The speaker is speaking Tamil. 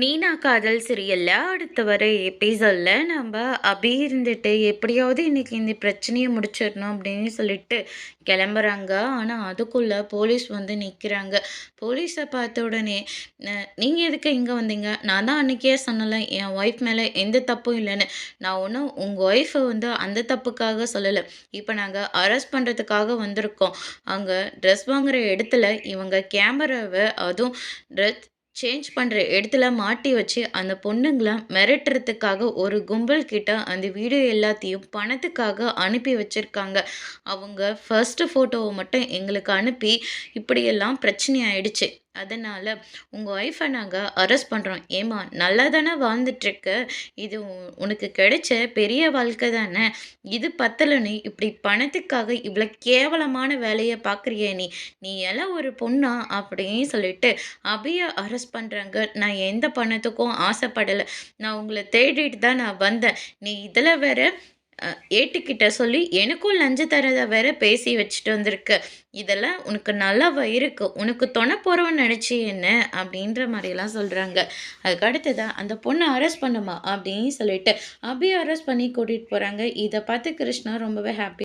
நீனா காதல் சீரியல்ல அடுத்த வர எபிசோடில் நம்ம அபி இருந்துட்டு எப்படியாவது இன்னைக்கு இந்த பிரச்சனையை முடிச்சிடணும் அப்படின்னு சொல்லிட்டு கிளம்புறாங்க. ஆனால் அதுக்குள்ளே போலீஸ் வந்து நிற்கிறாங்க போலீஸை பார்த்த உடனே நீங்கள் எதுக்கு இங்கே வந்தீங்க? நான் தான் அன்றைக்கே சொன்னல என் ஒய்ஃப் மேலே எந்த தப்பும் இல்லைன்னு. நான் ஒன்றும் உங்கள் ஒய்ஃபை வந்து அந்த தப்புக்காக சொல்லலை. இப்போ நாங்கள் அரெஸ்ட் பண்ணுறதுக்காக வந்திருக்கோம். அங்கே ட்ரெஸ் வாங்குகிற இடத்துல இவங்க கேமராவை அதுவும் ட்ரெஸ் சேஞ்ச் பண்ணுற இடத்துல மாட்டி வச்சு அந்த பொண்ணுங்களை மிரட்டுறதுக்காக ஒரு கும்பல் கிட்ட அந்த வீடியோ எல்லாத்தையும் பணத்துக்காக அனுப்பி வச்சுருக்காங்க. அவங்க ஃபர்ஸ்ட் ஃபோட்டோவை மட்டும் எங்களுக்கு அனுப்பி இப்படியெல்லாம் பிரச்சனை ஆயிடுச்சு. அதனால் உங்கள் ஒய்ஃபை நாங்கள் அரெஸ்ட் பண்ணுறோம் ஏமா நல்லா தானே வாழ்ந்துட்டுருக்க? இது உனக்கு கிடைச்ச பெரிய வாழ்க்கை தானே? இது பத்தலைன்னு இப்படி பணத்துக்காக இவ்வளோ கேவலமான வேலையை பார்க்குறிய நீ. நீ எல்லாம் ஒரு பொண்ணா அப்படின்னு சொல்லிட்டு அபியை அரெஸ்ட் பண்ணுறாங்க நான் எந்த பணத்துக்கும் ஆசைப்படலை. நான் உங்களை தேடிட்டு தான் நான் வந்தேன். நீ இதில் வேற ஏட்டுக்கிட்ட சொல்லி எனக்கும் லஞ்ச தரதை வேற பேசி வச்சுட்டு வந்திருக்க. இதெல்லாம் உனக்கு நல்லாவா இருக்குது உனக்கு துணை போகிறவன் நினச்சி என்ன? அப்படின்ற மாதிரிலாம் சொல்கிறாங்க அதுக்கு அடுத்ததான் அந்த பொண்ணை அரெஸ்ட் பண்ணுமா? அப்படின்னு சொல்லிட்டு அபி அரெஸ்ட் பண்ணி கூட்டிகிட்டு போகிறாங்க இதை பார்த்து கிருஷ்ணா ரொம்பவே ஹாப்பி